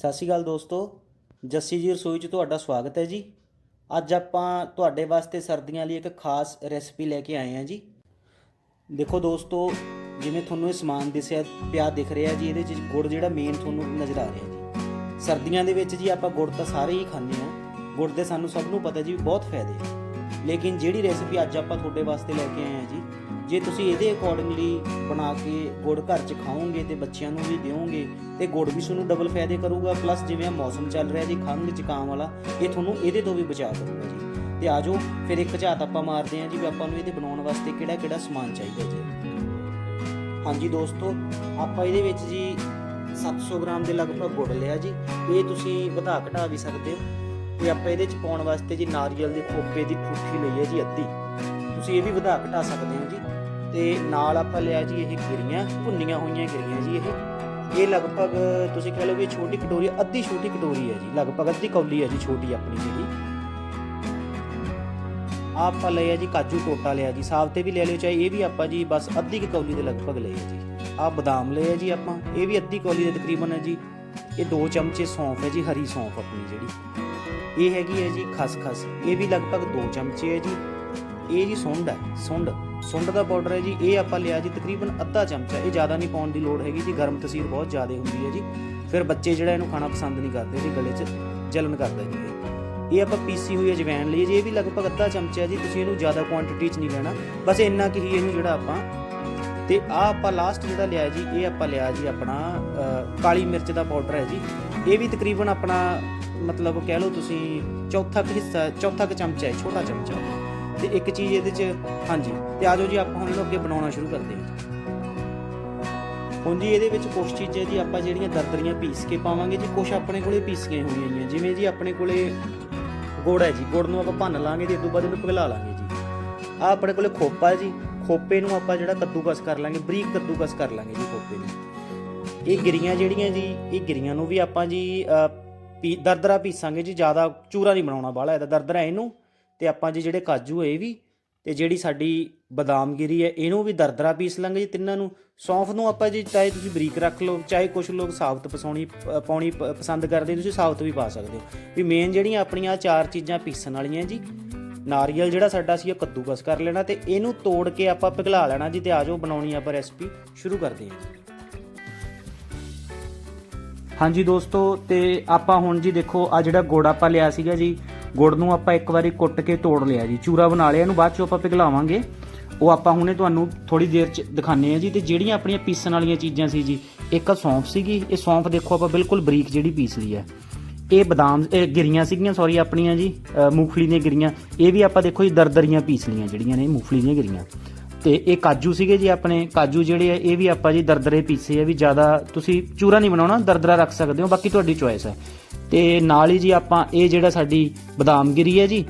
ਸਤਿ ਸ਼੍ਰੀ ਅਕਾਲ ਦੋਸਤੋ, ਜੱਸੀ ਜੀ ਰਸੋਈ 'ਚ ਤੁਹਾਡਾ ਸਵਾਗਤ ਹੈ ਜੀ। ਅੱਜ ਆਪਾਂ ਤੁਹਾਡੇ ਵਾਸਤੇ ਸਰਦੀਆਂ ਲਈ ਇੱਕ ਖਾਸ ਰੈਸਪੀ ਲੈ ਕੇ ਆਏ ਹਾਂ ਜੀ। ਦੇਖੋ ਦੋਸਤੋ, ਜਿਵੇਂ ਤੁਹਾਨੂੰ ਇਹ ਸਮਾਨ ਦਿਸਿਆ ਪਿਆ ਦਿਖ ਰਿਹਾ ਜੀ, ਇਹਦੇ 'ਚ ਗੁੜ ਜਿਹੜਾ ਮੇਨ ਤੁਹਾਨੂੰ ਨਜ਼ਰ ਆ ਰਿਹਾ ਜੀ। ਸਰਦੀਆਂ ਦੇ ਵਿੱਚ ਜੀ ਆਪਾਂ ਗੁੜ ਤਾਂ ਸਾਰੇ ਹੀ ਖਾਂਦੇ ਹਾਂ। ਗੁੜ ਦੇ ਸਾਨੂੰ ਸਭ ਨੂੰ ਪਤਾ ਜੀ ਵੀ ਬਹੁਤ ਫਾਇਦੇ ਆ। ਲੇਕਿਨ ਜਿਹੜੀ ਰੈਸਪੀ ਅੱਜ ਆਪਾਂ ਤੁਹਾਡੇ ਵਾਸਤੇ ਲੈ ਕੇ ਆਏ ਹਾਂ ਜੀ ਜੇ ਤੁਸੀਂ ਇਹਦੇ ਅਕੋਰਡਿੰਗਲੀ ਬਣਾ ਕੇ ਗੁੜ ਘਰ 'ਚ ਖਾਓਗੇ ਤੇ ਬੱਚਿਆਂ ਨੂੰ ਵੀ ਦਿਓਗੇ, ਤੇ ਗੁੜ ਵੀ ਤੁਹਾਨੂੰ ਡਬਲ ਫਾਇਦੇ ਕਰੂਗਾ ਪਲੱਸ ਜਿਵੇਂ ਮੌਸਮ ਚੱਲ ਰਿਹਾ ਜੀ, ਖੰਘ, ਜ਼ੁਕਾਮ ਵਾਲਾ, ਇਹ ਤੁਹਾਨੂੰ ਇਹਦੇ ਤੋਂ ਵੀ ਬਚਾ ਕਰੂਗਾ ਜੀ। ਤੇ ਆਜੋ ਫਿਰ ਇੱਕ ਝਾਤ ਆਪਾਂ ਮਾਰਦੇ ਹਾਂ ਜੀ ਵੀ ਆਪਾਂ ਨੂੰ ਇਹਦੇ ਬਣਾਉਣ ਵਾਸਤੇ ਕਿਹੜਾ ਕਿਹੜਾ ਸਮਾਨ ਚਾਹੀਦਾ ਜੀ। ਹਾਂਜੀ ਦੋਸਤੋ, ਆਪਾਂ ਇਹਦੇ ਵਿੱਚ ਜੀ 700 ਗ੍ਰਾਮ ਦੇ ਲਗਭਗ ਗੁੜ ਲਿਆ ਜੀ। ਇਹ ਤੁਸੀਂ ਵਧਾ ਘਟਾ ਵੀ ਸਕਦੇ ਹੋ। ਤੇ ਆਪਾਂ ਇਹਦੇ ਚ ਪਾਉਣ ਵਾਸਤੇ ਜੀ ਨਾਰੀਅਲ ਦੇ ਖੋਪੇ ਦੀ ਠੁੱਠੀ ਲਈ ਹੈ ਜੀ ਅੱਧੀ। ਤੁਸੀਂ ਇਹ ਵੀ ਵਧਾ ਘਟਾ ਸਕਦੇ ਹੋ ਜੀ। ਤੇ ਨਾਲ ਆਪਾਂ ਲਿਆ ਜੀ ਇਹ ਗਿਰੀਆਂ, ਭੁੰਨੀਆਂ ਹੋਈਆਂ ਗਿਰੀਆਂ ਜੀ ਇਹ। ਇਹ ਲਗਭਗ ਤੁਸੀਂ ਕਹਿ ਲਓ ਵੀ ਛੋਟੀ ਕਟੋਰੀ, ਅੱਧੀ ਛੋਟੀ ਕਟੋਰੀ ਹੈ ਜੀ, ਲਗਭਗ ਅੱਧੀ ਕੌਲੀ ਹੈ ਜੀ ਛੋਟੀ ਆਪਣੀ ਜਿਹੜੀ ਆਹ ਆਪਾਂ ਲਿਆ ਜੀ ਕਾਜੂ ਟੋਟਾ ਲਿਆ ਜੀ ਸਾਬਤੇ ਵੀ ਲੈ ਲਿਓ, ਚਾਹੇ ਇਹ ਵੀ ਆਪਾਂ ਜੀ ਬਸ ਅੱਧੀ ਕੁ ਕੌਲੀ ਦੇ ਲਗਭਗ ਲਏ ਜੀ। ਆਹ ਬਦਾਮ ਲਏ ਆ ਜੀ ਆਪਾਂ, ਇਹ ਵੀ ਅੱਧੀ ਕੌਲੀ ਦੇ ਤਕਰੀਬਨ ਹੈ ਜੀ। ਇਹ 2 ਚਮਚੇ ਸੌਂਫ ਹੈ ਜੀ, ਹਰੀ ਸੌਂਫ ਆਪਣੀ ਜਿਹੜੀ। ਇਹ ਹੈਗੀ ਹੈ ਜੀ ਖਸਖਸ, ਇਹ ਵੀ ਲਗਭਗ 2 ਚਮਚੇ ਹੈ ਜੀ। ਇਹ ਜੀ ਸੁੰਡ ਹੈ, ਸੁੰਡ। ਸੁੰਡ ਦਾ ਪਾਊਡਰ ਹੈ ਜੀ, ਇਹ ਆਪਾਂ ਲਿਆ ਜੀ ਤਕਰੀਬਨ ਅੱਧਾ ਚਮਚਾ, ਇਹ ਜ਼ਿਆਦਾ ਨਹੀਂ ਪਾਉਣ ਦੀ ਲੋੜ ਹੈਗੀ ਜੀ, ਗਰਮ ਤਸੀਰ ਬਹੁਤ ਜ਼ਿਆਦਾ ਹੁੰਦੀ ਹੈ ਜੀ। ਫਿਰ ਬੱਚੇ ਜਿਹੜਾ ਇਹਨੂੰ ਖਾਣਾ ਪਸੰਦ ਨਹੀਂ ਕਰਦੇ ਜੀ, ਗਲੇ 'ਚ ਜਲਨ ਕਰਦਾ ਜੀ ਇਹ। ਆਪਾਂ ਪੀਸੀ ਹੋਈ ਅਜਵਾਇਣ ਲਈ ਜੀ, ਇਹ ਵੀ ਲਗਭਗ ਅੱਧਾ ਚਮਚਾ ਜੀ, ਤੁਸੀਂ ਇਹਨੂੰ ਜ਼ਿਆਦਾ ਕੁਆਂਟੀਟੀ 'ਚ ਨਹੀਂ ਲੈਣਾ। ਬਸ ਇੰਨਾ ਕਿ ਹੀ ਇਹਨੂੰ ਜਿਹੜਾ ਆਪਾਂ ਤੇ ਆ ਆਪਾਂ ਲਾਸਟ ਜਿਹੜਾ ਲਿਆ ਜੀ, ਇਹ ਆਪਾਂ ਲਿਆ ਜੀ ਆਪਣਾ ਕਾਲੀ ਮਿਰਚ ਦਾ ਪਾਊਡਰ ਹੈ ਜੀ। ਇਹ ਵੀ ਤਕਰੀਬਨ ਆਪਣਾ ਮਤਲਬ ਕਹਿ ਲਓ ਤੁਸੀਂ ਚੌਥਾ ਕੁ ਹਿੱਸਾ, ਚੌਥਾ ਕੁ ਚਮਚਾ ਹੈ, ਛੋਟਾ ਚਮਚਾ। ਤੇ ਇੱਕ ਚੀਜ਼ ਇਹਦੇ 'ਚ ਹਾਂਜੀ ਤੇ ਆਜੋ ਜੀ ਆਪਾਂ ਹੁਣ ਇਹਨੂੰ ਅੱਗੇ ਬਣਾਉਣਾ ਸ਼ੁਰੂ ਕਰਦੇ ਹਾਂ। ਜੀ ਹੁਣ ਜੀ ਇਹਦੇ ਵਿੱਚ ਕੁਝ ਚੀਜ਼ਾਂ ਜੀ ਆਪਾਂ ਜਿਹੜੀਆਂ ਦਰਦਰੀਆਂ ਪੀਸ ਕੇ ਪਾਵਾਂਗੇ ਜੀ ਕੁਝ ਆਪਣੇ ਕੋਲੇ ਪੀਸੀਆਂ ਹੋਈਆਂ ਜਿਵੇਂ ਜੀ ਆਪਣੇ ਕੋਲੇ ਗੁੜ ਹੈ ਜੀ ਗੁੜ ਨੂੰ ਆਪਾਂ ਭੰਨ ਲਾਂਗੇ ਤੇ ਇਸ ਤੋਂ ਬਾਅਦ ਇਹਨੂੰ ਪਿਘਲਾ ਲਾਂਗੇ ਜੀ। ਆ ਆਪਣੇ ਕੋਲੇ ਖੋਪਾ ਜੀ ਖੋਪੇ ਨੂੰ ਆਪਾਂ ਜਿਹੜਾ ਕੱਦੂਕਸ ਕਰ ਲਾਂਗੇ ਬਰੀਕ ਕੱਦੂਕਸ ਕਰ ਲਾਂਗੇ ਜੀ ਖੋਪੇ ਨੂੰ। ਇਹ ਗਿਰੀਆਂ ਜਿਹੜੀਆਂ ਜੀ ਇਹ ਗਿਰੀਆਂ ਨੂੰ ਵੀ ਆਪਾਂ ਜੀ ਅ, ਪੀ ਦਰਦਰਾ ਪੀਸਾਂਗੇ ਜੀ ਜ਼ਿਆਦਾ ਚੂਰਾ ਨਹੀਂ ਬਣਾਉਣਾ ਬਾਹਲਾ ਇਹਦਾ ਦਰਦਰਾ ਇਹਨੂੰ। ਤੇ ਆਪਾਂ ਜੀ ਜਿਹੜੇ ਕਾਜੂ ਹੈ ਇਹ ਵੀ, ਤੇ ਜਿਹੜੀ ਸਾਡੀ ਬਦਾਮਗਿਰੀ ਹੈ ਇਹਨੂੰ ਵੀ ਦਰਦਰਾ ਪੀਸ ਲਾਂਗੇ ਜੀ ਤਿੰਨਾਂ ਨੂੰ। ਸੌਂਫ ਨੂੰ ਆਪਾਂ ਜੀ ਚਾਹੇ ਤੁਸੀਂ ਬਰੀਕ ਰੱਖ ਲਓ, ਚਾਹੇ ਕੁਝ ਲੋਕ ਸਾਬਤ ਪਸਾਉਣੀ ਪਾਉਣੀ ਪਸੰਦ ਕਰਦੇ, ਤੁਸੀਂ ਸਾਬਤ ਵੀ ਪਾ ਸਕਦੇ ਹੋ। ਵੀ ਮੇਨ ਜਿਹੜੀਆਂ ਆਪਣੀਆਂ ਚਾਰ ਚੀਜ਼ਾਂ ਪੀਸਣ ਵਾਲੀਆਂ ਜੀ, ਨਾਰੀਅਲ ਜਿਹੜਾ ਸਾਡਾ ਸੀ ਉਹ ਕੱਦੂਕਸ ਕਰ ਲੈਣਾ ਤੇ ਇਹਨੂੰ ਤੋੜ ਕੇ ਆਪਾਂ ਪਿਘਲਾ ਲੈਣਾ ਜੀ ਤੇ ਆਜੋ ਬਣਾਉਣੀ ਆਪਾਂ ਰੈਸਪੀ ਸ਼ੁਰੂ ਕਰਦੇ ਹਾਂ ਜੀ। ਹਾਂਜੀ ਦੋਸਤੋ, ਤੇ ਆਪਾਂ ਹੁਣ ਜੀ ਦੇਖੋ ਆ ਜਿਹੜਾ ਗੁੜ ਆਪਾਂ ਲਿਆ ਸੀਗਾ ਜੀ ਗੁੜ ਨੂੰ ਆਪਾਂ ਇੱਕ ਵਾਰੀ ਕੁੱਟ ਕੇ ਤੋੜ ਲਿਆ ਜੀ। ਚੂਰਾ ਬਣਾ ਲਿਆ, ਇਹਨੂੰ ਬਾਅਦ ਚੋਂ ਆਪਾਂ ਪਿਘਲਾਵਾਂਗੇ। ਉਹ ਆਪਾਂ ਹੁਣੇ ਤੁਹਾਨੂੰ ਥੋੜੀ ਦੇਰ ਚ ਦਿਖਾਣੇ ਆ ਜੀ। ਤੇ ਜਿਹੜੀਆਂ ਆਪਣੀਆਂ ਪੀਸਣ ਵਾਲੀਆਂ ਚੀਜ਼ਾਂ ਸੀ ਜੀ, ਇੱਕ ਸੌਂਫ ਸੀਗੀ, ਇਹ ਸੌਂਫ ਦੇਖੋ ਆਪਾਂ ਬਿਲਕੁਲ ਬਰੀਕ ਜਿਹੜੀ ਪੀਸ ਲਈ ਹੈ। ਇਹ ਬਦਾਮ, ਇਹ ਗਿਰੀਆਂ ਸੀਗੀਆਂ ਸੌਰੀ ਆਪਣੀਆਂ ਜੀ ਮੂੰਗਫਲੀ ਦੀਆਂ ਗਿਰੀਆਂ। ਇਹ ਵੀ ਆਪਾਂ ਦੇਖੋ ਜੀ, ਦਰਦਰੀਆਂ ਪੀਸ ਲਈਆਂ ਜਿਹੜੀਆਂ ਨੇ, ਮੂੰਗਫਲੀ ਦੀਆਂ ਗਿਰੀਆਂ। ਤੇ ਇਹ ਕਾਜੂ ਸੀਗੇ ਜੀ ਆਪਣੇ। ਕਾਜੂ ਜਿਹੜੇ ਆ, ਇਹ ਵੀ ਆਪਾਂ ਜੀ ਦਰਦਰੇ ਪੀਸੇ ਆ ਵੀ ਜ਼ਿਆਦਾ ਤੁਸੀਂ ਚੂਰਾ ਨਹੀਂ ਬਣਾਉਣਾ, ਦਰਦਰਾ ਰੱਖ ਸਕਦੇ ਹੋ, ਬਾਕੀ ਤੁਹਾਡੀ ਚੋਇਸ ਹੈ। ਤੇ ਨਾਲ ਹੀ ਜੀ ਆਪਾਂ ਇਹ ਜਿਹੜਾ ਸਾਡੀ ਬਦਾਮਗਿਰੀ ਹੈ ਜੀ,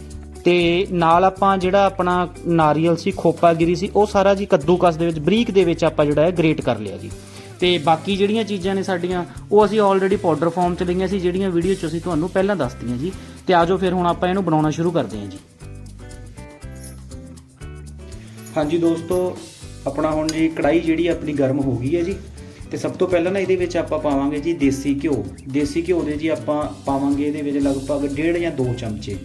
ਤੇ ਨਾਲ ਆਪਾਂ ਜਿਹੜਾ ਆਪਣਾ ਨਾਰੀਅਲ ਸੀ, ਖੋਪਾਗਿਰੀ ਸੀ, ਉਹ ਸਾਰਾ ਜੀ ਕੱਦੂਕਸ ਦੇ ਵਿੱਚ, ਬਰੀਕ ਦੇ ਵਿੱਚ ਆਪਾਂ ਜਿਹੜਾ ਹੈ ਗ੍ਰੇਟ ਕਰ ਲਿਆ ਜੀ। ਤੇ ਬਾਕੀ ਜਿਹੜੀਆਂ ਚੀਜ਼ਾਂ ਨੇ ਸਾਡੀਆਂ, ਉਹ ਅਸੀਂ ਆਲਰੇਡੀ ਪਾਊਡਰ ਫਾਰਮ ਚ ਲਈਆਂ ਸੀ, ਜਿਹੜੀਆਂ ਵੀਡੀਓ ਚ ਅਸੀਂ ਤੁਹਾਨੂੰ ਪਹਿਲਾਂ ਦੱਸਤੀਆਂ ਜੀ। ਤੇ ਆਜੋ ਫਿਰ ਹੁਣ ਆਪਾਂ ਇਹਨੂੰ ਬਣਾਉਣਾ ਸ਼ੁਰੂ ਕਰਦੇ ਹਾਂ ਜੀ। ਹਾਂਜੀ ਦੋਸਤੋ, ਆਪਣਾ ਹੁਣ ਜੀ ਕੜਾਈ ਜਿਹੜੀ ਆਪਣੀ ਗਰਮ ਹੋ ਗਈ ਹੈ ਜੀ ਤੇ ਸਭ ਤੋਂ ਪਹਿਲਾਂ ਨਾ ਇਹਦੇ ਵਿੱਚ ਆਪਾਂ ਪਾਵਾਂਗੇ ਜੀ ਦੇਸੀ ਘਿਓ। ਦੇਸੀ ਘਿਓ ਦੇ ਜੀ ਆਪਾਂ ਪਾਵਾਂਗੇ ਇਹਦੇ ਵਿੱਚ ਲਗਭਗ 1.5 ਜਾਂ 2 ਚਮਚੇ।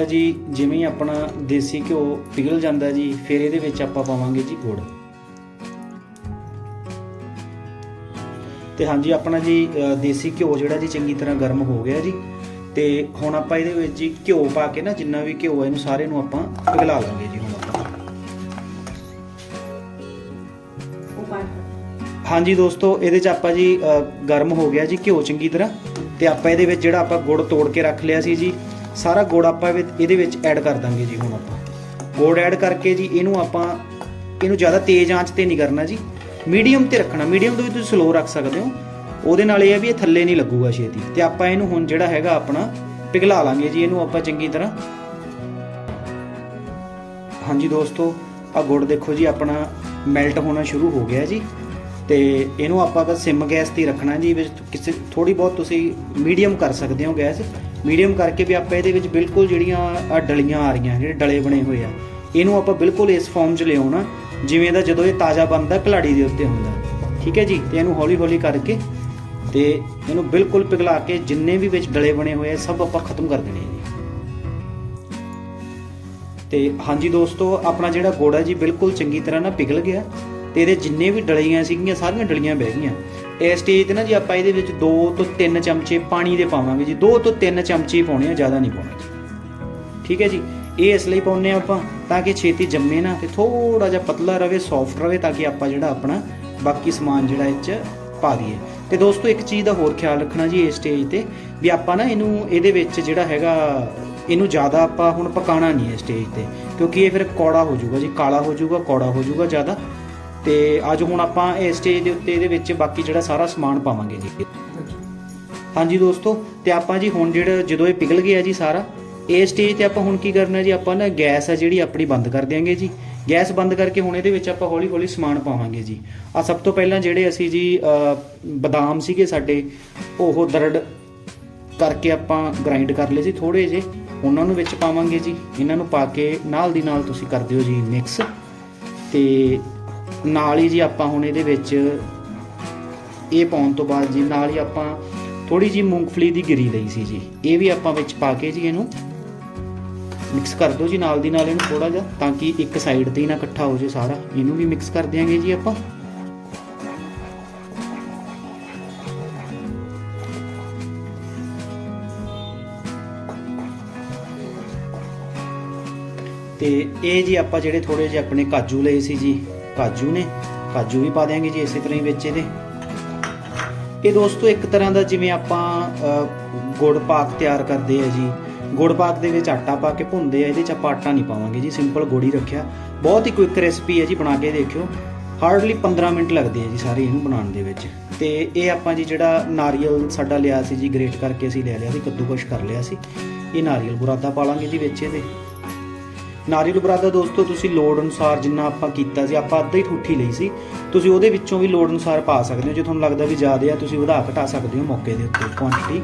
ਆਪਾਂ ਜੀ ਜਿਵੇਂ ਆਪਣਾ ਦੇਸੀ ਘਿਓ ਪਿਘਲ ਜਾਂਦਾ ਜੀ ਫਿਰ ਇਹਦੇ ਵਿੱਚ ਆਪਾਂ ਪਾਵਾਂਗੇ ਜੀ ਗੁੜ। ਤੇ ਹਾਂਜੀ ਆਪਣਾ ਜੀ ਦੇਸੀ ਘਿਓ ਜਿਹੜਾ ਜੀ ਚੰਗੀ ਤਰ੍ਹਾਂ ਗਰਮ ਹੋ ਗਿਆ ਜੀ ਤੇ ਹੁਣ ਆਪਾਂ ਇਹਦੇ ਵਿੱਚ ਜੀ ਘਿਓ ਪਾ ਕੇ ਨਾ ਜਿੰਨਾ ਵੀ ਘਿਓ ਹੈ ਇਹਨੂੰ ਸਾਰੇ ਨੂੰ ਆਪਾਂ ਪਿਘਲਾ ਲਾਂਗੇ ਜੀ ਹੁਣ ਆਪਾਂ। ਹਾਂਜੀ ਦੋਸਤੋ ਇਹਦੇ ਚ ਆਪਾਂ ਜੀ ਅ, ਗਰਮ ਹੋ ਗਿਆ ਜੀ ਘਿਓ ਚੰਗੀ ਤਰ੍ਹਾਂ ਤੇ ਆਪਾਂ ਇਹਦੇ ਵਿੱਚ ਜਿਹੜਾ ਆਪਾਂ ਗੁੜ ਤੋੜ ਕੇ ਰੱਖ ਲਿਆ ਸੀ ਜੀ ਸਾਰਾ ਗੁੜ ਆਪਾਂ ਇਹਦੇ- ਵਿੱਚ ਐਡ ਕਰ ਦਾਂਗੇ ਜੀ ਹੁਣ ਆਪਾਂ। ਗੁੜ ਐਡ ਕਰਕੇ ਜੀ, ਇਹਨੂੰ ਆਪਾਂ, ਇਹਨੂੰ ਜ਼ਿਆਦਾ ਤੇਜ਼ ਆਂਚ ਤੇ ਨਹੀਂ ਕਰਨਾ ਜੀ। ਮੀਡੀਅਮ ਤੇ ਰੱਖਣਾ। ਮੀਡੀਅਮ ਤੋਂ ਵੀ ਤੁਸੀਂ ਸਲੋ ਰੱਖ ਸਕਦੇ ਹੋ। ਉਹਦੇ ਨਾਲ ਇਹ ਹੈ ਵੀ ਇਹ ਥੱਲੇ ਨਹੀਂ ਲੱਗੂਗਾ ਛੇਤੀ। ਤੇ ਆਪਾਂ ਇਹਨੂੰ ਹੁਣ ਜਿਹੜਾ ਹੈਗਾ ਆਪਣਾ ਪਿਘਲਾ ਲਾਂਗੇ ਜੀ, ਇਹਨੂੰ ਆਪਾਂ ਚੰਗੀ ਤਰ੍ਹਾਂ। ਹਾਂਜੀ ਦੋਸਤੋ ਆ ਗੁੜ ਦੇਖੋ ਜੀ, ਆਪਣਾ ਮੈਲਟ ਹੋਣਾ ਸ਼ੁਰੂ ਹੋ ਗਿਆ ਜੀ। ਤੇ ਇਹਨੂੰ ਆਪਾਂ ਬਸ ਸਿਮ ਗੈਸ ਤੇ ਰੱਖਣਾ ਜੀ, ਵਿੱਚ ਕਿਸੇ ਥੋੜੀ ਬਹੁਤ ਤੁਸੀਂ ਮੀਡੀਅਮ ਕਰ ਸਕਦੇ ਹੋ ਗੈਸ। ਮੀਡੀਅਮ ਕਰਕੇ ਵੀ ਆਪਾਂ ਇਹਦੇ ਵਿੱਚ ਬਿਲਕੁਲ ਜਿਹੜੀਆਂ ਡਲੀਆਂ ਆ ਰਹੀਆਂ, ਜਿਹੜੇ ਡਲੇ ਬਣੇ ਹੋਏ ਆ, ਇਹਨੂੰ ਆਪਾਂ ਬਿਲਕੁਲ ਇਸ ਫਾਰਮ 'ਚ ਲਿਆਉਣਾ, ਜਿਵੇਂ ਦਾ ਜਦੋਂ ਇਹ ਤਾਜ਼ਾ ਬਣਦਾ ਕਲਾੜੀ ਦੇ ਉੱਤੇ ਹੁੰਦਾ। ਠੀਕ ਹੈ ਜੀ? ਤੇ ਇਹਨੂੰ ਹੌਲੀ ਹੌਲੀ ਕਰਕੇ ਤੇ ਇਹਨੂੰ ਬਿਲਕੁਲ ਪਿਘਲਾ ਕੇ ਜਿੰਨੇ ਵੀ ਵਿੱਚ ਡਲੇ ਬਣੇ ਹੋਏ ਆ, ਸਭ ਆਪਾਂ ਖਤਮ ਕਰ ਦੇਣੇ ਆ। ਤੇ ਹਾਂਜੀ ਦੋਸਤੋ, ਆਪਣਾ ਜਿਹੜਾ ਗੁੜ ਹੈ ਜੀ ਬਿਲਕੁਲ ਚੰਗੀ ਤਰ੍ਹਾਂ ਨਾ ਪਿਘਲ ਗਿਆ ਤੇ ਇਹਦੇ ਜਿੰਨੇ ਵੀ ਡਲੀਆਂ ਸੀਗੀਆਂ, ਸਾਰੀਆਂ ਡਲੀਆਂ ਬਹਿ ਗਈਆਂ। ਇਸ ਸਟੇਜ ਤੇ ਨਾ ਜੀ ਆਪਾਂ ਇਹਦੇ ਵਿੱਚ 2 ਤੋਂ 3 ਚਮਚੇ ਪਾਣੀ ਦੇ ਪਾਵਾਂਗੇ ਜੀ। 2 ਤੋਂ 3 ਚਮਚੇ ਪਾਉਣੇ ਆ, ਜ਼ਿਆਦਾ ਨਹੀਂ ਪਾਉਣੇ ਜੀ। ਠੀਕ ਹੈ ਜੀ? ਇਹ ਇਸ ਲਈ ਪਾਉਨੇ ਆ ਆਪਾਂ, ਤਾਂ ਕਿ ਛੇਤੀ ਜੰਮੇ ਨਾ ਤੇ ਥੋੜਾ ਜਿਹਾ ਪਤਲਾ ਰਵੇ ਸੌਫਟ ਰਵੇ, ਤਾਂ ਕਿ ਆਪਾਂ ਜਿਹੜਾ ਆਪਣਾ ਬਾਕੀ ਸਮਾਨ ਜਿਹੜਾ ਇਹ ਚ ਪਾ ਦਈਏ। ਤੇ ਦੋਸਤੋ, ਇੱਕ ਚੀਜ਼ ਦਾ ਹੋਰ ਖਿਆਲ ਰੱਖਣਾ ਜੀ ਇਸ ਸਟੇਜ ਤੇ, ਵੀ ਆਪਾਂ ਨਾ ਇਹਨੂੰ, ਇਹਦੇ ਵਿੱਚ ਜਿਹੜਾ ਹੈਗਾ, ਇਹਨੂੰ ਜ਼ਿਆਦਾ ਆਪਾਂ ਹੁਣ ਪਕਾਣਾ ਨਹੀਂ ਹੈ ਸਟੇਜ ਤੇ, ਕਿਉਂਕਿ ਇਹ ਫਿਰ ਕੌੜਾ ਹੋ ਜਾਊਗਾ ਜੀ, ਕਾਲਾ ਹੋ ਜਾਊਗਾ, ਕੌੜਾ ਹੋ ਜਾਊਗਾ ਜ਼ਿਆਦਾ। ਤੇ ਅੱਜ ਹੁਣ ਆਪਾਂ ਇਸ ਸਟੇਜ ਦੇ ਉੱਤੇ ਇਹਦੇ ਵਿੱਚ ਬਾਕੀ ਜਿਹੜਾ ਸਾਰਾ ਸਮਾਨ ਪਾਵਾਂਗੇ ਜੀ। ਹਾਂਜੀ ਦੋਸਤੋ, ਤੇ ਆਪਾਂ ਜੀ ਹੁਣ ਜਿਹੜਾ ਜਦੋਂ ਇਹ ਪਿਘਲ ਗਿਆ ਜੀ ਸਾਰਾ, ਇਹ ਸਟੇਜ ਤੇ ਆਪਾਂ ਹੁਣ ਕੀ ਕਰਨਾ ਜੀ, ਆਪਾਂ ਨਾ ਗੈਸ ਆ ਜਿਹੜੀ ਆਪਣੀ ਬੰਦ ਕਰ ਦਿਆਂਗੇ ਜੀ। ਗੈਸ ਬੰਦ ਕਰਕੇ ਹੁਣ ਇਹਦੇ ਵਿੱਚ ਆਪਾਂ ਹੌਲੀ ਹੌਲੀ ਸਮਾਨ ਪਾਵਾਂਗੇ ਜੀ। ਆ ਸਭ ਤੋਂ ਪਹਿਲਾਂ ਜਿਹੜੇ ਅਸੀਂ ਜੀ ਬਦਾਮ ਸੀਗੇ ਸਾਡੇ, ਉਹ ਦਰੜ ਕਰਕੇ ਆਪਾਂ ਗ੍ਰਾਈਂਡ ਕਰ ਲਏ ਸੀ ਥੋੜੇ ਜੇ ਉਹਨਾਂ ਨੂੰ ਵਿੱਚ ਪਾਵਾਂਗੇ ਜੀ। ਇਹਨਾਂ ਨੂੰ ਪਾ ਕੇ ਨਾਲ ਦੀ ਨਾਲ ਤੁਸੀਂ ਕਰ ਦਿਓ ਜੀ ਮਿਕਸ ਤੇ ਨਾਲ ਹੀ ਜੀ ਆਪਾਂ ਹੁਣ ਇਹਦੇ ਵਿੱਚ ਇਹ ਪਾਉਣ ਤੋਂ ਬਾਅਦ ਜੀ, ਨਾਲ ਹੀ ਆਪਾਂ ਥੋੜੀ ਜੀ ਮੂੰਗਫਲੀ ਦੀ ਗਿਰੀ ਲਈ ਸੀ ਜੀ। ਇਹ ਵੀ ਆਪਾਂ ਵਿੱਚ ਪਾ ਕੇ ਜੀ ਇਹਨੂੰ ਮਿਕਸ ਕਰ ਦਿਓ ਜੀ ਨਾਲ ਦੀ ਨਾਲ ਇਹਨੂੰ ਥੋੜਾ ਜਿਹਾ, ਤਾਂ ਕਿ ਇੱਕ ਸਾਈਡ ਤੇ ਹੀ ਨਾ ਇਕੱਠਾ ਹੋ ਜੇ ਸਾਰਾ। ਇਹਨੂੰ ਵੀ ਮਿਕਸ ਕਰ ਦਿਆਂਗੇ ਜੀ ਆਪਾਂ। ਤੇ ਇਹ ਜੀ ਆਪਾਂ ਜਿਹੜੇ ਥੋੜੇ ਜਿਹੇ ਆਪਣੇ ਕਾਜੂ ਲਏ ਸੀ ਜੀ ਕਾਜੂ ਨੇ, ਕਾਜੂ ਵੀ ਪਾ ਦਿਆਂਗੇ ਜੀ ਇਸੇ ਤਰ੍ਹਾਂ ਹੀ ਵਿੱਚ ਇਹਦੇ। ਇਹ ਦੋਸਤੋ ਇੱਕ ਤਰ੍ਹਾਂ ਦਾ ਜਿਵੇਂ ਆਪਾਂ ਗੁੜ ਪਾਕ ਤਿਆਰ ਕਰਦੇ ਆ ਜੀ। ਗੁੜ ਪਾਕ ਦੇ ਵਿੱਚ ਆਟਾ ਪਾ ਕੇ ਭੁੰਨਦੇ ਆ, ਇਹਦੇ ਚ ਆਪਾਂ ਆਟਾ ਨਹੀਂ ਪਾਵਾਂਗੇ ਜੀ। ਸਿੰਪਲ ਗੋੜੀ ਰੱਖਿਆ। ਬਹੁਤ ਹੀ ਕੁਇਕ ਰੈਸਪੀ ਹੈ ਜੀ, ਬਣਾ ਕੇ ਦੇਖਿਓ। ਹਾਰਡਲੀ 15 ਮਿੰਟ ਲੱਗਦੇ ਆ ਜੀ ਸਾਰੇ ਇਹਨੂੰ ਬਣਾਉਣ ਦੇ ਵਿੱਚ। ਤੇ ਇਹ ਆਪਾਂ ਜੀ ਜਿਹੜਾ ਨਾਰੀਅਲ ਸਾਡਾ ਲਿਆ ਸੀ ਜੀ, ਗ੍ਰੇਟ ਕਰਕੇ ਅਸੀਂ ਲੈ ਲਿਆ ਸੀ, ਕੱਦੂਕਸ਼ ਕਰ ਲਿਆ ਸੀ। ਇਹ ਨਾਰੀਅਲ ਬੁਰਾਦਾ ਪਾ ਲਾਂਗੇ ਜੀ ਵਿੱਚ ਇਹਦੇ। ਨਾਰੀਅਲ ਬਰਾਦਾ ਦੋਸਤੋ, ਤੁਸੀਂ ਲੋੜ ਅਨੁਸਾਰ ਜਿੰਨਾ ਆਪਾਂ ਕੀਤਾ ਸੀ, ਆਪਾਂ ਅੱਧਾ ਹੀ ਠੂਠੀ ਲਈ ਸੀ। ਤੁਸੀਂ ਉਹਦੇ ਵਿੱਚੋਂ ਵੀ ਲੋੜ ਅਨੁਸਾਰ ਪਾ ਸਕਦੇ ਹੋ। ਜੇ ਤੁਹਾਨੂੰ ਲੱਗਦਾ ਵੀ ਜ਼ਿਆਦਾ ਆ, ਤੁਸੀਂ ਵਧਾ ਘਟਾ ਸਕਦੇ ਹੋ ਮੌਕੇ ਦੇ ਉੱਤੇ ਕੁਆਂਟੀਟੀ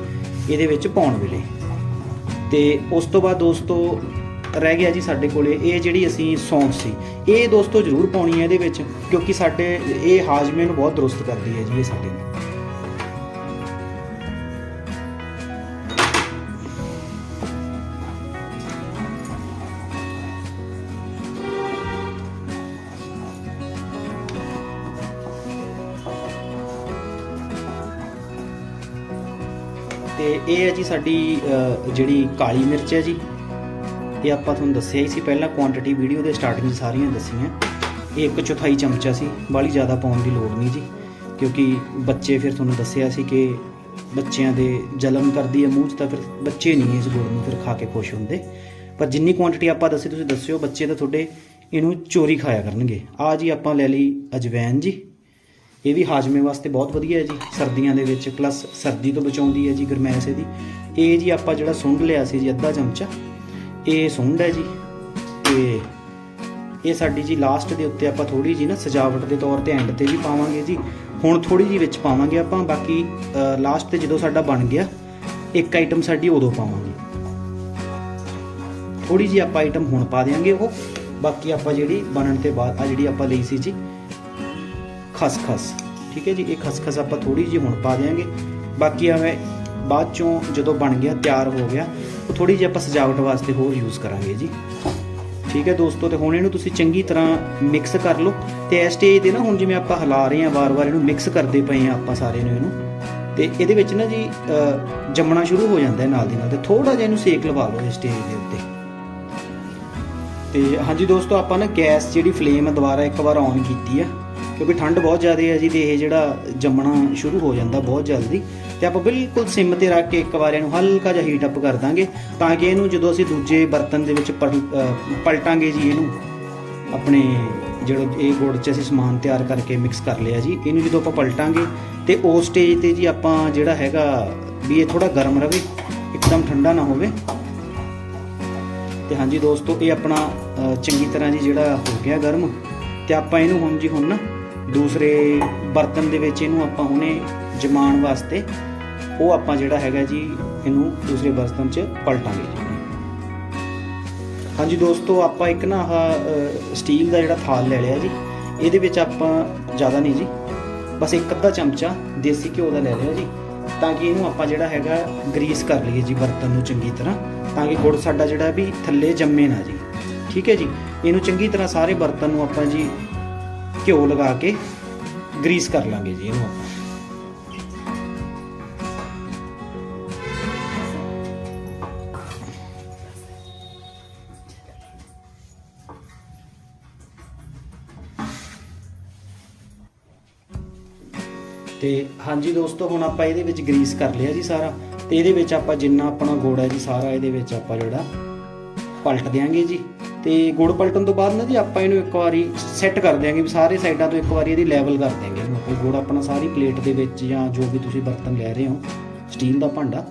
ਇਹਦੇ ਵਿੱਚ ਪਾਉਣ ਵੇਲੇ। ਤੇ ਉਸ ਤੋਂ ਬਾਅਦ ਦੋਸਤੋ, ਰਹਿ ਗਿਆ ਜੀ ਸਾਡੇ ਕੋਲੇ। ਇਹ ਜਿਹੜੀ ਅਸੀਂ ਸੌਂਫ ਸੀ, ਇਹ ਦੋਸਤੋ ਜ਼ਰੂਰ ਪਾਉਣੀ ਹੈ ਇਹਦੇ ਵਿੱਚ, ਕਿਉਂਕਿ ਸਾਡੇ, ਇਹ ਹਾਜ਼ਮੇ ਨੂੰ ਬਹੁਤ ਦਰੁਸਤ ਕਰਦੀ ਹੈ ਜੀ, ਇਹ ਸਾਡੇ ਨੂੰ ਤੇ ਇਹ ਹੈ ਜੀ ਸਾਡੀ ਜਿਹੜੀ ਕਾਲੀ ਮਿਰਚ ਹੈ ਜੀ। ਇਹ ਆਪਾਂ ਤੁਹਾਨੂੰ ਦੱਸਿਆ ਹੀ ਸੀ ਪਹਿਲਾਂ ਕੁਆਂਟੀਟੀ ਵੀਡੀਓ ਦੇ ਸਟਾਰਟਿੰਗ ਸਾਰੀਆਂ ਦੱਸੀਆਂ। ਇਹ ਇੱਕ ਚੌਥਾਈ ਚਮਚਾ ਸੀ, ਬਾਲੀ ਜ਼ਿਆਦਾ ਪਾਉਣ ਦੀ ਲੋੜ ਨਹੀਂ ਜੀ। ਕਿਉਂਕਿ ਬੱਚੇ ਫਿਰ ਤੁਹਾਨੂੰ ਦੱਸਿਆ ਸੀ ਕਿ ਬੱਚਿਆਂ ਦੇ ਜਲਮ ਕਰਦੀ ਹੈ ਮੂੰਹ 'ਚ, ਤਾਂ ਫਿਰ ਬੱਚੇ ਨਹੀਂ ਇਸ ਗੁੜ ਨੂੰ ਫਿਰ ਖਾ ਕੇ ਖੁਸ਼ ਹੁੰਦੇ। ਪਰ ਜਿੰਨੀ ਕੁਆਂਟੀਟੀ ਆਪਾਂ ਦੱਸੀ, ਤੁਸੀਂ ਦੱਸਿਓ, ਬੱਚੇ ਤਾਂ ਤੁਹਾਡੇ ਇਹਨੂੰ ਚੋਰੀ ਖਾਇਆ ਕਰਨਗੇ। ਆ ਜੀ ਆਪਾਂ ਲੈ ਲਈ ਅਜਵੈਨ ਜੀ। ਇਹ ਵੀ ਹਾਜ਼ਮੇ ਵਾਸਤੇ ਬਹੁਤ ਵਧੀਆ ਹੈ ਜੀ, ਸਰਦੀਆਂ ਦੇ ਵਿੱਚ ਪਲੱਸ ਸਰਦੀ ਤੋਂ ਬਚਾਉਂਦੀ ਹੈ ਜੀ ਗਰਮੈਸ਼ ਇਹਦੀ। ਇਹ ਜੀ ਆਪਾਂ ਜਿਹੜਾ ਸੁੰਡ ਲਿਆ ਸੀ ਜੀ, ਅੱਧਾ ਚਮਚਾ, ਇਹ ਸੁੰਡ ਹੈ ਜੀ, ਤੇ ਇਹ ਸਾਡੀ ਜੀ ਲਾਸਟ ਦੇ ਉੱਤੇ ਆਪਾਂ ਥੋੜੀ ਜੀ ਨਾ ਸਜਾਵਟ ਦੇ ਤੌਰ ਤੇ ਐਂਡ ਤੇ ਵੀ ਪਾਵਾਂਗੇ ਜੀ। ਹੁਣ ਥੋੜੀ ਜੀ ਵਿੱਚ ਪਾਵਾਂਗੇ ਆਪਾਂ, ਬਾਕੀ ਲਾਸਟ ਤੇ ਜਦੋਂ ਸਾਡਾ ਬਣ ਗਿਆ, ਇੱਕ ਆਈਟਮ ਸਾਡੀ ਉਦੋਂ ਪਾਵਾਂਗੇ। ਥੋੜੀ ਜੀ ਆਪਾਂ ਆਈਟਮ ਹੁਣ ਪਾ ਦੇਾਂਗੇ ਉਹ, ਬਾਕੀ ਆਪਾਂ ਜਿਹੜੀ ਬਣਨ ਤੇ ਬਾਅਦ ਆ ਜਿਹੜੀ ਆਪਾਂ ਲਈ ਸੀ ਜੀ ਖਸਖਸ। ਠੀਕ ਹੈ ਜੀ, ਇਹ ਖਸਖਸ ਆਪਾਂ ਥੋੜੀ ਜਿਹੀ ਹੁਣ ਪਾ ਦੇਾਂਗੇ ਬਾਕੀ ਐਵੇਂ ਬਾਅਦ ਚੋਂ ਜਦੋਂ ਬਣ ਗਿਆ, ਤਿਆਰ ਹੋ ਗਿਆ, ਉਹ ਥੋੜੀ ਜਿਹੀ ਆਪਾਂ ਸਜਾਵਟ ਵਾਸਤੇ ਹੋਰ ਯੂਜ਼ ਕਰਾਂਗੇ ਜੀ। ਠੀਕ ਹੈ ਦੋਸਤੋ, ਤੇ ਹੁਣ ਇਹਨੂੰ ਤੁਸੀਂ ਚੰਗੀ ਤਰ੍ਹਾਂ ਮਿਕਸ ਕਰ ਲਓ। ਤੇ ਇਸ ਸਟੇਜ ਤੇ ਨਾ ਹੁਣ ਜਿਵੇਂ ਆਪਾਂ ਹਿਲਾ ਰਹੇ ਹਾਂ ਵਾਰ-ਵਾਰ, ਇਹਨੂੰ ਮਿਕਸ ਕਰਦੇ ਪਏ ਹਾਂ ਆਪਾਂ ਸਾਰੇ ਨੂੰ ਇਹਨੂੰ। ਤੇ ਇਹਦੇ ਵਿੱਚ ਨਾ ਜੀ ਜੰਮਣਾ ਸ਼ੁਰੂ ਹੋ ਜਾਂਦਾ ਹੈ ਨਾਲ ਦੀ ਨਾਲ। ਤੇ ਥੋੜਾ ਜਿਹਾ ਇਹਨੂੰ ਸੇਕ ਲਵਾ ਲਓ ਇਸ ਸਟੇਜ ਦੇ ਉੱਤੇ। ਤੇ ਹਾਂਜੀ ਦੋਸਤੋ, ਆਪਾਂ ਨਾ ਗੈਸ ਜਿਹੜੀ ਫਲੇਮ ਦੁਬਾਰਾ ਇੱਕ ਵਾਰ ਔਨ ਕੀਤੀ ਆ ਕਿਉਂਕਿ ਠੰਡ ਬਹੁਤ ਜ਼ਿਆਦਾ ਹੈ ਜੀ ਤੇ ਇਹ ਜਿਹੜਾ ਜੰਮਣਾ ਸ਼ੁਰੂ ਹੋ ਜਾਂਦਾ ਬਹੁਤ ਜਲਦੀ ਤੇ ਆਪਾਂ ਬਿਲਕੁਲ ਸਿਮ ਤੇ ਰੱਖ ਕੇ ਇੱਕ ਵਾਰ ਇਹਨੂੰ ਹਲਕਾ ਜਿਹਾ ਹੀਟ ਅਪ ਕਰ ਦਾਂਗੇ ਤਾਂ ਕਿ ਇਹਨੂੰ ਜਦੋਂ ਅਸੀਂ ਦੂਜੇ ਬਰਤਨ ਦੇ ਵਿੱਚ ਪਲ- ਪਲਟਾਂਗੇ ਜੀ ਇਹਨੂੰ, ਆਪਣੇ ਜਿਹੜਾ ਇਹ ਗੁੜ ਚ ਅਸੀਂ ਸਮਾਨ ਤਿਆਰ ਕਰਕੇ ਮਿਕਸ ਕਰ ਲਿਆ ਜੀ, ਇਹਨੂੰ ਜਦੋਂ ਆਪਾਂ ਪਲਟਾਂਗੇ ਤੇ ਉਸ ਸਟੇਜ ਤੇ ਜੀ ਆਪਾਂ ਜਿਹੜਾ ਹੈਗਾ ਵੀ ਇਹ ਥੋੜਾ ਗਰਮ ਰਵੇ, ਇੱਕਦਮ ਠੰਡਾ ਨਾ ਹੋਵੇ। ਤੇ ਹਾਂਜੀ ਦੋਸਤੋ, ਇਹ ਆਪਣਾ ਚੰਗੀ ਤਰ੍ਹਾਂ ਜੀ ਜਿਹੜਾ ਹੋ ਗਿਆ ਗਰਮ ਤੇ ਆਪਾਂ ਇਹਨੂੰ ਹੁਣ ਜੀ ਹੁਣ ਨਾ ਦੂਸਰੇ ਬਰਤਨ ਦੇ ਵਿੱਚ ਇਹਨੂੰ ਆਪਾਂ ਹੁਣੇ ਜਮਾਉਣ ਵਾਸਤੇ ਉਹ ਆਪਾਂ ਜਿਹੜਾ ਹੈਗਾ ਜੀ, ਇਹਨੂੰ ਦੂਸਰੇ ਬਰਤਨ 'ਚ ਪਲਟਾਂਗੇ ਜੀ। ਹਾਂਜੀ ਦੋਸਤੋ, ਆਪਾਂ ਇੱਕ ਨਾ ਆਹ ਸਟੀਲ ਦਾ ਜਿਹੜਾ ਥਾਲ ਲੈ ਲਿਆ ਜੀ। ਇਹਦੇ ਵਿੱਚ ਆਪਾਂ ਜ਼ਿਆਦਾ ਨਹੀਂ ਜੀ, ਬਸ ਇੱਕ ਅੱਧਾ ਚਮਚਾ ਦੇਸੀ ਘਿਓ ਦਾ ਲੈ ਲਿਆ ਜੀ, ਤਾਂ ਕਿ ਇਹਨੂੰ ਆਪਾਂ ਜਿਹੜਾ ਹੈਗਾ ਗਰੀਸ ਕਰ ਲਈਏ ਜੀ ਬਰਤਨ ਨੂੰ ਚੰਗੀ ਤਰ੍ਹਾਂ, ਤਾਂ ਕਿ ਗੁੜ ਸਾਡਾ ਜਿਹੜਾ ਵੀ ਥੱਲੇ ਜੰਮੇ ਨਾ ਜੀ। ਠੀਕ ਹੈ ਜੀ? ਇਹਨੂੰ ਚੰਗੀ ਤਰ੍ਹਾਂ ਸਾਰੇ ਬਰਤਨ ਨੂੰ ਆਪਾਂ ਜੀ ਘਿਓ ਲਗਾ ਕੇ ਗਰੀਸ ਕਰ ਲਾਂਗੇ ਜੀ ਇਹਨੂੰ ਆਪਾਂ। ਤੇ ਹਾਂਜੀ ਦੋਸਤੋ, ਹੁਣ ਆਪਾਂ ਇਹਦੇ ਵਿੱਚ ਗਰੀਸ ਕਰ ਲਿਆ ਜੀ ਸਾਰਾ। ਤੇ ਇਹਦੇ ਵਿੱਚ ਆਪਾਂ ਜਿੰਨਾ ਆਪਣਾ ਗੁੜ ਹੈ ਜੀ, ਸਾਰਾ ਇਹਦੇ ਵਿੱਚ ਆਪਾਂ ਜਿਹੜਾ ਪਲਟ ਦਿਆਂਗੇ ਜੀ। ਤੇ ਗੁੜ ਪਲਟਣ ਤੋਂ ਬਾਅਦ ਨਾ ਜੀ ਆਪਾਂ ਇਹਨੂੰ ਇੱਕ ਵਾਰੀ ਸੈੱਟ ਕਰ ਦਿਆਂਗੇ ਵੀ ਸਾਰੇ ਸਾਈਡਾਂ ਤੋਂ ਇੱਕ ਵਾਰੀ ਇਹਦੀ ਲੈਵਲ ਕਰ ਦਿਆਂਗੇ। ਇਹਨੂੰ ਆਪਾਂ ਗੁੜ ਆਪਣਾ ਸਾਰੀ ਪਲੇਟ ਦੇ ਵਿੱਚ ਜਾਂ ਜੋ ਵੀ ਤੁਸੀਂ ਬਰਤਨ ਲੈ ਰਹੇ ਹੋ ਸਟੀਲ ਦਾ ਭਾਂਡਾ,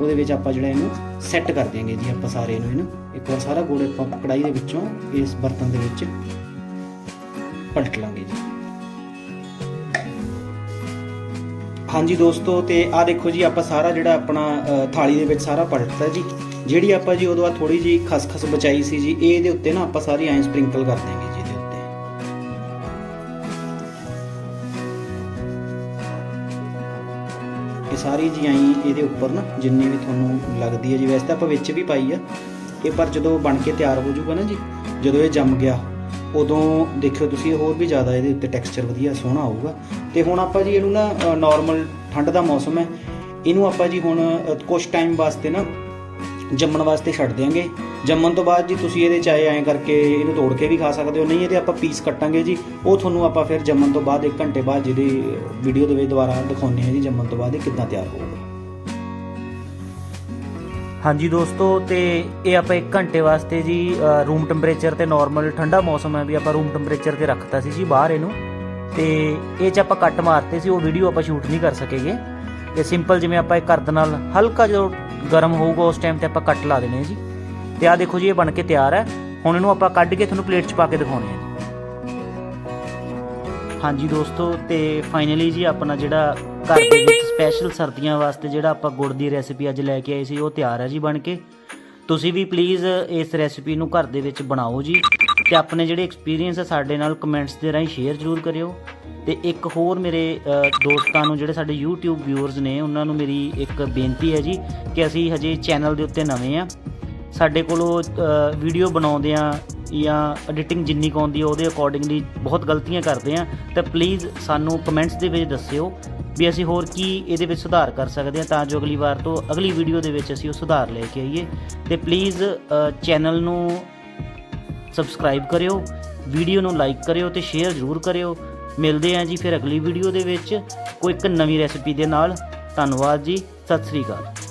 ਉਹਦੇ ਵਿੱਚ ਆਪਾਂ ਜਿਹੜਾ ਇਹਨੂੰ ਸੈੱਟ ਕਰ ਦਿਆਂਗੇ ਜੀ ਆਪਾਂ ਸਾਰੇ ਇਹਨੂੰ ਇਹਨੂੰ। ਇੱਕ ਵਾਰ ਸਾਰਾ ਗੁੜ ਆਪਾਂ ਕੜਾਈ ਦੇ ਵਿੱਚੋਂ ਇਸ ਬਰਤਨ ਦੇ ਵਿੱਚ ਪਲਟ ਲਾਂਗੇ ਜੀ। ਹਾਂਜੀ ਦੋਸਤੋ, ਤੇ ਆ ਦੇਖੋ ਜੀ, ਆਪਾਂ ਸਾਰਾ ਜਿਹੜਾ ਆਪਣਾ ਥਾਲੀ ਦੇ ਵਿੱਚ ਸਾਰਾ ਪਲਟਦਾ ਜੀ। ਜਿਹੜੀ ਆਪਾਂ ਜੀ ਉਦੋਂ ਬਾਅਦ ਥੋੜੀ ਜੀ ਖਸਖਸ ਬਚਾਈ ਸੀ ਜੀ ਇਹ ਇਹਦੇ ਉੱਤੇ ਨਾ ਆਪਾਂ ਸਾਰੀ ਐਂ ਸਪ੍ਰਿੰਕਲ ਕਰ ਦਿਆਂਗੇ ਜੀ ਇਹਦੇ ਉੱਤੇ। ਇਹ ਸਾਰੀ ਜੀ ਐਂ ਇਹਦੇ ਉੱਪਰ ਨਾ ਜਿੰਨੀ ਵੀ ਤੁਹਾਨੂੰ ਲੱਗਦੀ ਹੈ ਜੀ ਵੈਸੇ ਤਾਂ ਆਪਾਂ ਵਿੱਚ ਵੀ ਪਾਈ ਆ ਇਹ ਪਰ ਜਦੋਂ ਬਣ ਕੇ ਤਿਆਰ ਹੋ ਜਾਊਗਾ ਨਾ ਜੀ ਜਦੋਂ ਇਹ ਜੰਮ ਗਿਆ ਉਦੋਂ ਦੇਖਿਓ ਤੁਸੀਂ ਹੋਰ ਵੀ ਜ਼ਿਆਦਾ ਇਹਦੇ ਉੱਤੇ ਟੈਕਸਚਰ ਵਧੀਆ ਸੋਹਣਾ ਆਊਗਾ। ਤੇ ਹੁਣ ਆਪਾਂ ਜੀ ਇਹਨੂੰ ਨਾ ਨਾਰਮਲ ਠੰਡ ਦਾ ਮੌਸਮ ਹੈ ਇਹਨੂੰ ਆਪਾਂ ਜੀ ਹੁਣ ਅ, ਕੁਛ ਟਾਈਮ ਵਾਸਤੇ ਨਾ ਜੰਮਣ ਵਾਸਤੇ ਛੱਡ ਦਿਆਂਗੇ। ਜੰਮਣ ਤੋਂ ਬਾਅਦ ਜੀ ਤੁਸੀਂ ਇਹਦੇ ਚਾਹੇ ਐਂ ਕਰਕੇ ਇਹਨੂੰ ਤੋੜ ਕੇ ਵੀ ਖਾ ਸਕਦੇ ਹੋ, ਨਹੀਂ ਇਹਦੇ ਆਪਾਂ ਪੀਸ ਕੱਟਾਂਗੇ ਜੀ। ਉਹ ਤੁਹਾਨੂੰ ਆਪਾਂ ਫਿਰ ਜੰਮਣ ਤੋਂ ਬਾਅਦ 1 ਘੰਟੇ ਬਾਅਦ ਜਿਹਦੀ ਵੀਡੀਓ ਦੇ ਵਿੱਚ ਦੁਬਾਰਾ ਦਿਖਾਉਂਦੇ ਹਾਂ ਜੀ, ਜੰਮਣ ਤੋਂ ਬਾਅਦ ਇਹ ਕਿੱਦਾਂ ਤਿਆਰ ਹੋਊਗਾ। ਹਾਂਜੀ ਦੋਸਤੋ, ਤੇ ਇਹ ਆਪਾਂ 1 ਘੰਟੇ ਵਾਸਤੇ ਜੀ ਰੂਮ ਟੈਂਪਰੇਚਰ ਤੇ ਨਾਰਮਲ ਠੰਡਾ ਮੌਸਮ ਹੈ ਵੀ ਆਪਾਂ ਰੂਮ ਟੈਂਪਰੇਚਰ ਤੇ ਰੱਖਤਾ ਸੀ ਜੀ ਬਾਹਰ ਇਹਨੂੰ। ਤੇ ਇਹ ਚ ਆਪਾਂ ਕੱਟ ਮਾਰਤੇ ਸੀ, ਉਹ ਵੀਡੀਓ ਆਪਾਂ ਸ਼ੂਟ ਨਹੀਂ ਕਰ ਸਕੇਗੇ। ਤੇ ਸਿੰਪਲ ਜਿਵੇਂ ਆਪਾਂ ਇਹ ਕਰਦ ਨਾਲ ਹਲਕਾ ਜਦੋਂ ਗਰਮ ਹੋਊਗਾ ਉਸ ਟਾਈਮ ਤੇ ਆਪਾਂ ਕੱਟ ਲਾ ਦੇਣੇ ਜੀ। ਤੇ ਆ ਦੇਖੋ ਜੀ, ਇਹ ਬਣ ਕੇ ਤਿਆਰ ਹੈ। ਹੁਣ ਇਹਨੂੰ ਆਪਾਂ ਕੱਢ ਕੇ ਤੁਹਾਨੂੰ ਪਲੇਟ 'ਚ ਪਾ ਕੇ ਦਿਖਾਉਣੇ ਆ। ਹਾਂਜੀ ਦੋਸਤੋ, ਤੇ ਫਾਈਨਲੀ ਜੀ ਆਪਣਾ ਜਿਹੜਾ ਘਰ ਦੇ ਵਿੱਚ ਸਪੈਸ਼ਲ ਸਰਦੀਆਂ ਵਾਸਤੇ ਜਿਹੜਾ ਆਪਾਂ ਗੁੜ ਦੀ ਰੈਸਿਪੀ ਅੱਜ ਲੈ ਕੇ ਆਏ ਸੀ, ਉਹ ਤਿਆਰ ਹੈ ਜੀ ਬਣ ਕੇ। ਤੁਸੀਂ ਵੀ ਪਲੀਜ਼ ਇਸ ਰੈਸਿਪੀ ਨੂੰ ਘਰ ਦੇ ਵਿੱਚ ਬਣਾਓ ਜੀ। ਤੇ ਆਪਣੇ ਜਿਹੜੇ ਐਕਸਪੀਰੀਅੰਸ ਆ ਸਾਡੇ ਨਾਲ ਕਮੈਂਟਸ ਦੇ ਰਾਹੀਂ ਸ਼ੇਅਰ ਜ਼ਰੂਰ ਕਰਿਓ। ਤੇ ਇੱਕ ਹੋਰ ਮੇਰੇ ਦੋਸਤਾਂ ਨੂੰ ਜਿਹੜੇ ਸਾਡੇ YouTube ਵਿਊਅਰਸ ਨੇ, ਉਹਨਾਂ ਨੂੰ ਮੇਰੀ ਇੱਕ ਬੇਨਤੀ ਹੈ ਜੀ ਕਿ ਅਸੀਂ ਹਜੇ ਚੈਨਲ ਦੇ ਉੱਤੇ ਨਵੇਂ ਆ। ਸਾਡੇ ਕੋਲੋਂ ਵੀਡੀਓ ਬਣਾਉਂਦੇ ਆ ਜਾਂ ਐਡੀਟਿੰਗ ਜਿੰਨੀ ਕੁ ਆਉਂਦੀ ਹੈ ਉਹਦੇ ਅਕੋਰਡਿੰਗਲੀ ਬਹੁਤ ਗਲਤੀਆਂ ਕਰਦੇ ਆ। ਤਾਂ ਪਲੀਜ਼ ਸਾਨੂੰ ਕਮੈਂਟਸ ਦੇ ਵਿੱਚ ਦੱਸਿਓ ਵੀ ਅਸੀਂ ਹੋਰ ਕੀ ਇਹਦੇ ਵਿੱਚ ਸੁਧਾਰ ਕਰ ਸਕਦੇ ਹਾਂ ਤਾਂ ਜੋ ਅਗਲੀ ਵਾਰ ਤੋਂ ਅਗਲੀ ਵੀਡੀਓ ਦੇ ਵਿੱਚ ਅਸੀਂ ਉਹ ਸੁਧਾਰ ਲੈ ਕੇ ਆਈਏ। ਤੇ ਪਲੀਜ਼ ਚੈਨਲ ਨੂੰ ਸਬਸਕ੍ਰਾਈਬ ਕਰਿਓ ਵੀਡੀਓ ਨੂੰ ਲਾਈਕ ਕਰਿਓ ਤੇ ਸ਼ੇਅਰ ਜ਼ਰੂਰ ਕਰਿਓ। ਮਿਲਦੇ ਹਾਂ ਜੀ ਫਿਰ ਅਗਲੀ ਵੀਡੀਓ ਦੇ ਵਿੱਚ। ਕੋਈ ਇੱਕ ਨਵੀਂ ਰੈਸਿਪੀ ਦੇ ਨਾਲ। ਧੰਨਵਾਦ ਜੀ। ਸਤਿ ਸ੍ਰੀ ਅਕਾਲ।